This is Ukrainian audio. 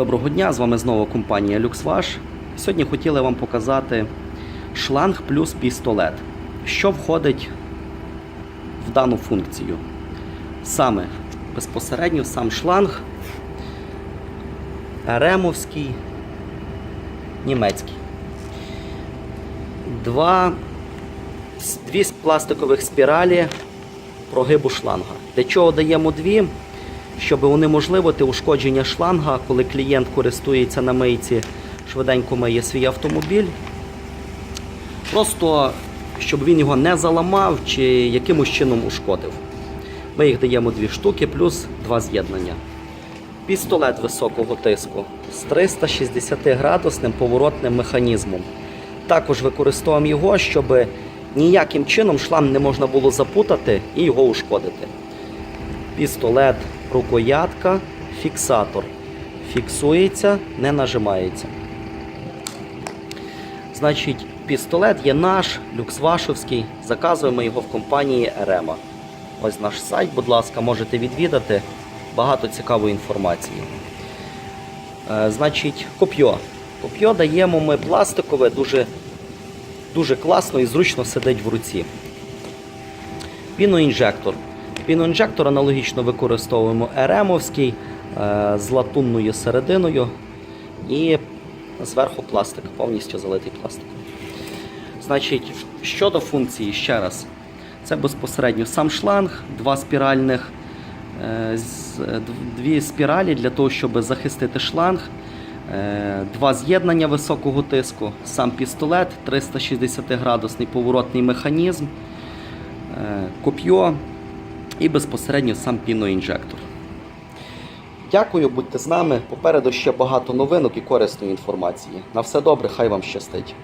Доброго дня, з вами знову компанія LuxWash. Сьогодні хотіли вам показати шланг плюс пістолет. Що входить в дану функцію? Саме безпосередньо сам шланг ремовський, німецький. Два, дві пластикових спіралі прогибу шланга. Для чого даємо дві? Щоб унеможливити ушкодження шланга, коли клієнт користується на мийці, швиденько миє свій автомобіль. Просто щоб він його не заламав чи якимось чином ушкодив. Ми їх даємо дві штуки, плюс два з'єднання. Пістолет високого тиску з 360 градусним поворотним механізмом. Також використовуємо його, щоб ніяким чином шланг не можна було запутати і його ушкодити. Пістолет, рукоятка, фіксатор. Фіксується, не нажимається. Значить, пістолет є наш, люксвашовський. Заказуємо його в компанії Ерема. Ось наш сайт, будь ласка, можете відвідати. Багато цікавої інформації. Е, значить, коп'йо. Коп'йо даємо ми пластикове, дуже, дуже класно і зручно сидить в руці. Піноінжектор. Піноінжектор аналогічно використовуємо еремовський е, з латунною серединою і зверху пластик, повністю залитий пластиком. Значить, щодо функції, ще раз, це безпосередньо сам шланг, два спіральних, е, дві спіралі для того, щоб захистити шланг, е, два з'єднання високого тиску, сам пістолет, 360 градусний поворотний механізм, коп'йо і безпосередньо сам піноінжектор. Дякую, будьте з нами. Попереду ще багато новинок і корисної інформації. На все добре, хай вам щастить.